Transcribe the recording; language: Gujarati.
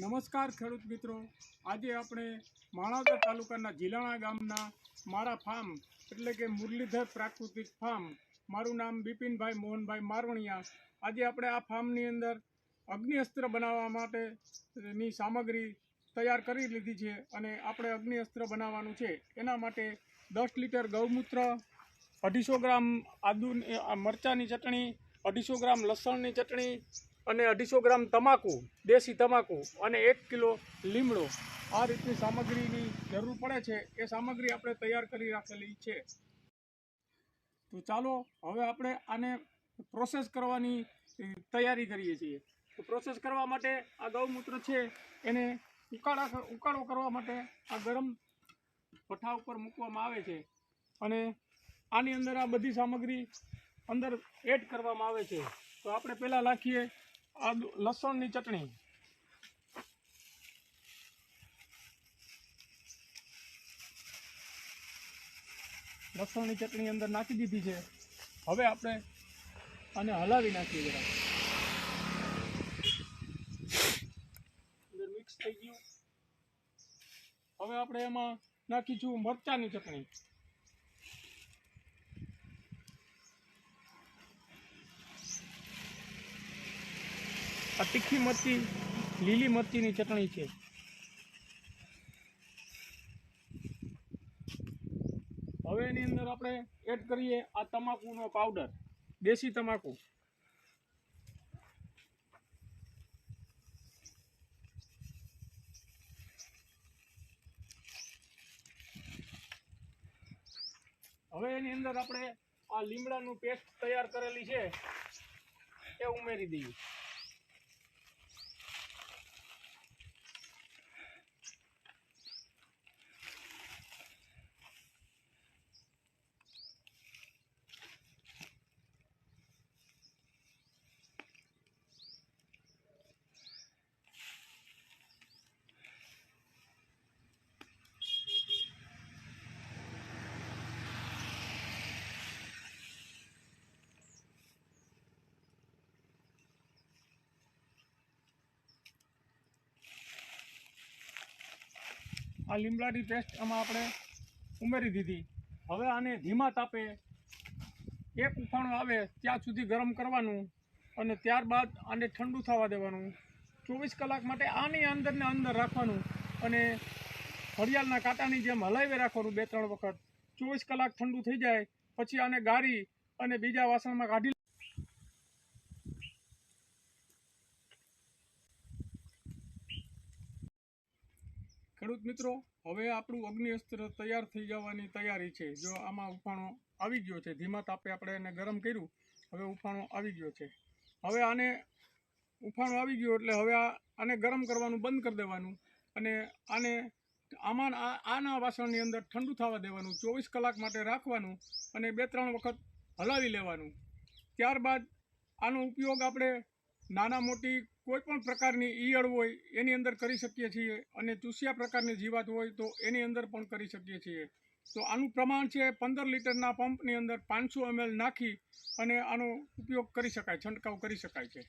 નમસ્કાર ખેડૂત મિત્રો. આજે આપણે માણાવદર તાલુકાના જીલાણા ગામના મારા ફાર્મ એટલે કે મુરલીધર પ્રાકૃતિક ફાર્મ મારું નામ બિપિનભાઈ મોહનભાઈ મારવણિયા. આજે આપણે આ ફાર્મની અંદર અગ્નિઅસ્ત્ર બનાવવા માટેની સામગ્રી તૈયાર કરી લીધી છે અને આપણે અગ્નિઅસ્ત્ર બનાવવાનું છે. એના માટે દસ લીટર ગૌમૂત્ર, અઢીસો ગ્રામ આદુ મરચાંની ચટણી, અઢીસો ગ્રામ લસણની ચટણી અને અઢીસો ગ્રામ તમાકુ, દેશી તમાકુ અને એક કિલો લીમડો. આ રીતની સામગ્રીની જરૂર પડે છે. એ સામગ્રી આપણે તૈયાર કરી રાખેલી છે. તો ચાલો, હવે આપણે આને પ્રોસેસ કરવાની તૈયારી કરીએ છીએ. તો પ્રોસેસ કરવા માટે આ ગૌમૂત્ર છે, એને ઉકાળા ઉકાળો કરવા માટે આ ગરમ ભઠ્ઠા ઉપર મૂકવામાં આવે છે. અને આની અંદર આ બધી સામગ્રી અંદર એડ કરવામાં આવે છે. તો આપણે પહેલાં નાખીએ આદુ લસણની ચટણી. લસણની ચટણી અંદર નાખી દીધી છે. હવે આપણે આને હલાવી નાખીએ જરા. મિક્સ થઈ ગયું. હવે આપણે એમાં નાખીશું મરચાંની ચટણી. આ તીખી મરચી, લીલી મરચીની ચટણી છે. હવે એની અંદર આપણે એડ કરીએ આ તમાકુનો પાવડર, દેશી તમાકુ. હવે એની અંદર આપણે આ લીમડાનું પેસ્ટ તૈયાર કરેલી છે, એ ઉમેરી દઈએ. આ લીમડાની પેસ્ટ આમાં આપણે ઉમેરી દીધી. હવે આને ધીમા તાપે એક ઉફાણું આવે ત્યાં સુધી ગરમ કરવાનું અને ત્યારબાદ આને ઠંડુ થવા દેવાનું. ચોવીસ કલાક માટે આની અંદર ને અંદર રાખવાનું અને ઘડિયાળના કાંટાની જેમ હલાવી રાખવાનું બે ત્રણ વખત. ચોવીસ કલાક ઠંડુ થઈ જાય, પછી આને ગાળી અને બીજા વાસણમાં કાઢી ખેડૂત મિત્રો, હવે આપણું અગ્નિઅસ્ત્ર તૈયાર થઈ જવાની તૈયારી છે. જો આમાં ઉફાણો આવી ગયો છે, ધીમા તાપે આપણે એને ગરમ કર્યું, હવે ઉફાણો આવી ગયો છે. હવે આને ઉફાણો આવી ગયો એટલે હવે આને ગરમ કરવાનું બંધ કરી દેવાનું અને આને આમાં આના વાસણની અંદર ઠંડુ થવા દેવાનું, ચોવીસ કલાક માટે રાખવાનું અને બે ત્રણ વખત હલાવી લેવાનું. ત્યારબાદ આનો ઉપયોગ આપણે નાના મોટી કોઈ પણ પ્રકારની ઈયળ હોય, એની અંદર કરી શકીએ છીએ અને ચૂસિયા પ્રકારની જીવાત હોય તો એની અંદર પણ કરી શકીએ છીએ. તો આનું પ્રમાણ છે પંદર લીટરના પંપની અંદર પાંચસો એમએલ નાખી અને આનો ઉપયોગ કરી શકાય, છંટકાવ કરી શકાય છે.